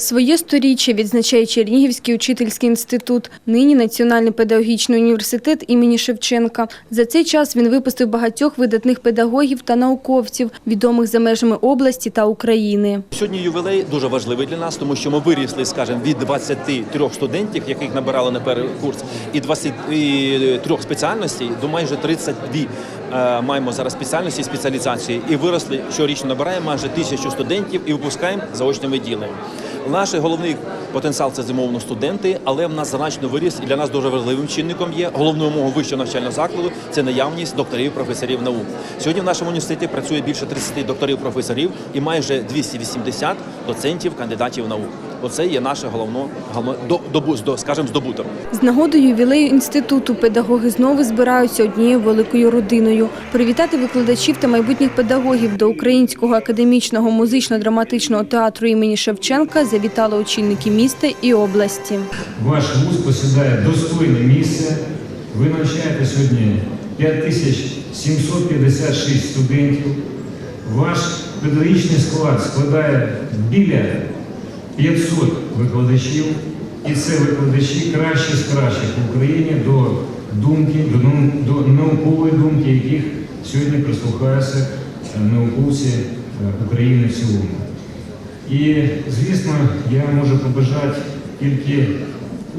Своє сторіччя відзначає Чернігівський учительський інститут, нині Національний педагогічний університет імені Шевченка. За цей час він випустив багатьох видатних педагогів та науковців, відомих за межами області та України. Сьогодні ювілей дуже важливий для нас, тому що ми вирісли, скажімо, від 23 студентів, яких набирали на перший курс, і 23 спеціальностей до майже 32 е, маємо зараз спеціальності спеціалізації. І виросли щорічно набираємо майже тисячу студентів і випускаємо заочне відділення. Наш головний потенціал це зимовно студенти, але в нас значно виріс і для нас дуже важливим чинником є головною умовою вищого навчального закладу це наявність докторів, професорів наук. Сьогодні в нашому університеті працює більше 30 докторів, професорів і майже 280 доцентів, кандидатів наук. Оце є наше головне, головне до, добу- до, скажімо, здобуток. З нагодою ювілею інституту педагоги знову збираються однією великою родиною. Привітати викладачів та майбутніх педагогів до Українського академічного музично-драматичного театру імені Шевченка завітали очільники міста і області. Ваш вуз посідає достойне місце. Ви навчаєте сьогодні 5756 студентів. Ваш педагогічний склад складає біля 500 викладачів. І це викладачі кращі з кращих в Україні до думки, до, до наукової думки, яких сьогодні прислухаються е, науковці е, України в цілому. І, звісно, я можу побажати тільки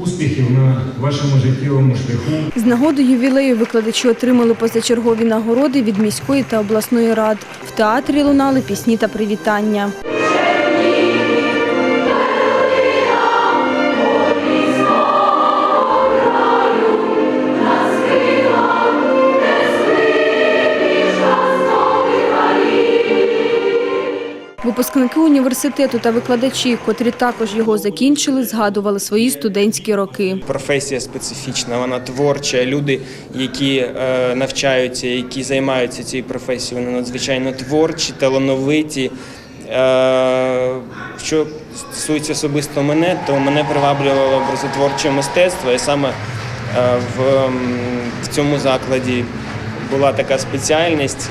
успіхів на вашому життєвому шляху. З нагоди ювілею викладачі отримали позачергові нагороди від міської та обласної рад. В театрі лунали пісні та привітання. Випускники університету та викладачі, котрі також його закінчили, згадували свої студентські роки. професія специфічна, вона творча. Люди, які е, навчаються, які займаються цією професією, вони надзвичайно творчі, талановиті. Е, що стосується особисто мене, то мене приваблювало образотворче мистецтво, і саме е, в, цьому закладі була така спеціальність,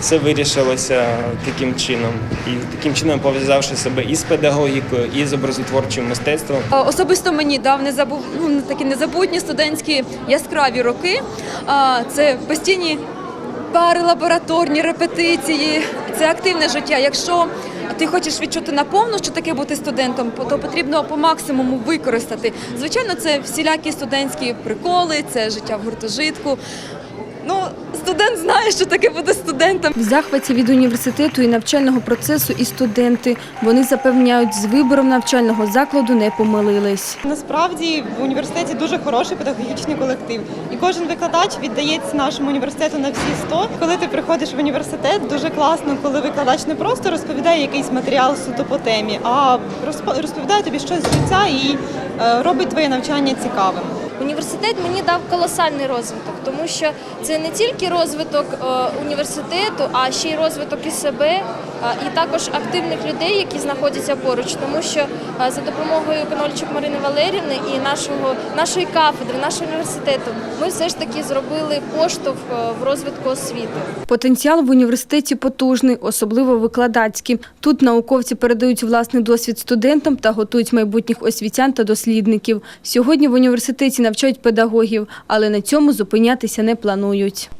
це вирішилося таким чином. І таким чином пов'язавши себе і з педагогікою, і з образотворчим мистецтвом. Особисто мені дав незабув, ну, такі незабутні студентські яскраві роки. Це постійні пари, лабораторні репетиції, це активне життя. Якщо ти хочеш відчути наповну, що таке бути студентом, то потрібно по максимуму використати. Звичайно, це всілякі студентські приколи, це життя в гуртожитку. Ну, студент знає, що таке бути студентом. В захваті від університету і навчального процесу і студенти. Вони запевняють, з вибором навчального закладу не помилились. Насправді в університеті дуже хороший педагогічний колектив, і кожен викладач віддається нашому університету на всі 100. Коли ти приходиш в університет, дуже класно, коли викладач не просто розповідає якийсь матеріал суто по темі, а розпо- розповідає тобі щось з життя і е, робить твоє навчання цікавим. Університет мені дав колосальний розвиток, тому що це не тільки розвиток е, університету, а ще й розвиток і себе, е, і також активних людей, які знаходяться поруч. Тому що е, за допомогою Конольчук Марини Валерівни і нашого нашої кафедри, нашого університету, ми все ж таки зробили поштовх в розвитку освіти. Потенціал в університеті потужний, особливо викладацький. Тут науковці передають власний досвід студентам та готують майбутніх освітян та дослідників. Сьогодні в університеті навчають педагогів, але на цьому зупинятися не планують.